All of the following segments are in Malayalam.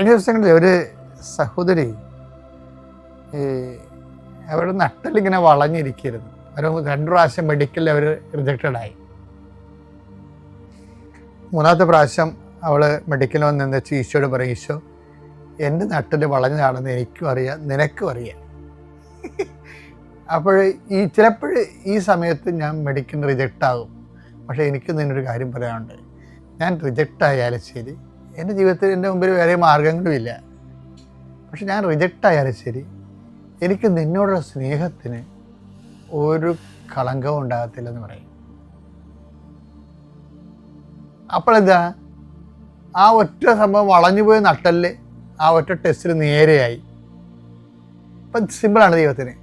കഴിഞ്ഞ ദിവസങ്ങളിൽ ഒരു സഹോദരി അവരുടെ നട്ടലിങ്ങനെ വളഞ്ഞിരിക്കുന്നു അവർ രണ്ടു പ്രാവശ്യം മെഡിക്കലിൽ അവർ റിജക്റ്റഡായി മൂന്നാമത്തെ പ്രാവശ്യം അവൾ മെഡിക്കലിൽ വന്ന് നിന്ന് വെച്ച് ഈശോയോട് പറയും ഈശോ എന്റെ നട്ടിൽ വളഞ്ഞതാണെന്ന് എനിക്കും അറിയാം നിനക്കും അറിയാം. അപ്പോൾ ഈ ചിലപ്പോൾ ഈ സമയത്ത് ഞാൻ മെഡിക്കൽ റിജക്റ്റ് ആകും. പക്ഷേ എനിക്ക് നിന്നൊരു കാര്യം പറയാനുണ്ട്. ഞാൻ റിജക്റ്റ് ആയാലും ശരി എന്റെ ജീവിതത്തിൽ എന്റെ മുമ്പിൽ വേറെ മാർഗങ്ങളുമില്ല പക്ഷെ ഞാൻ റിജക്റ്റ് ആയാലും ശരി. എനിക്ക് നിന്നോടുള്ള സ്നേഹത്തിന് ഒരു കളങ്കവും ഉണ്ടാകത്തില്ലെന്ന് പറയും. അപ്പോഴെന്താ ആ ഒറ്റ സംഭവം വളഞ്ഞു വളഞ്ഞുപോയ നട്ടൽ ആ ഒറ്റ ടെസ്റ്റിൽ നേരെയായി. ഇപ്പം സിമ്പിളാണ് ദൈവത്തിന്.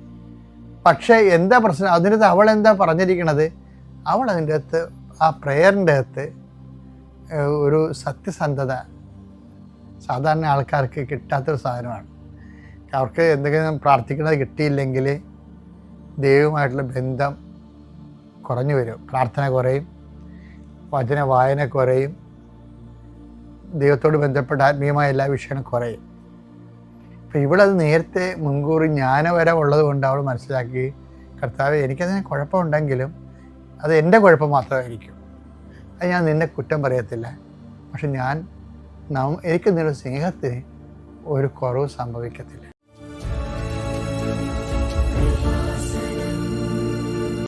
പക്ഷേ എന്താ പ്രശ്നം? അതിന്റെ അവൾ എന്താ പറഞ്ഞിരിക്കണത്? അവൾ അതിന്റെ അകത്ത് ആ പ്രെയറിന്റെ അകത്ത് ഒരു സത്യസന്ധത സാധാരണ ആൾക്കാർക്ക് കിട്ടാത്തൊരു സാധനമാണ്. അവർക്ക് എന്തെങ്കിലും പ്രാർത്ഥിക്കുന്നത് കിട്ടിയില്ലെങ്കിൽ ദൈവമായിട്ടുള്ള ബന്ധം കുറഞ്ഞു വരും. പ്രാർത്ഥന കുറയും വചന വായന കുറയും ദൈവത്തോട് ബന്ധപ്പെട്ട ആത്മീയമായ എല്ലാ വിഷയങ്ങളും കുറയും. അപ്പം ഇവിടെ അത് നേരത്തെ മുൻകൂർ ജ്ഞാനവരം ഉള്ളത് കൊണ്ട് അവൾ മനസ്സിലാക്കി കർത്താവ് എനിക്കതിന് കുഴപ്പമുണ്ടെങ്കിലും അത് എന്റെ കുഴപ്പം മാത്രമായിരിക്കും. ഞാൻ നിന്നെ കുറ്റം പറയത്തില്ല. പക്ഷെ ഞാൻ എനിക്ക് നിന്റെ സ്നേഹത്തിന് ഒരു കുറവ് സംഭവിക്കത്തില്ല.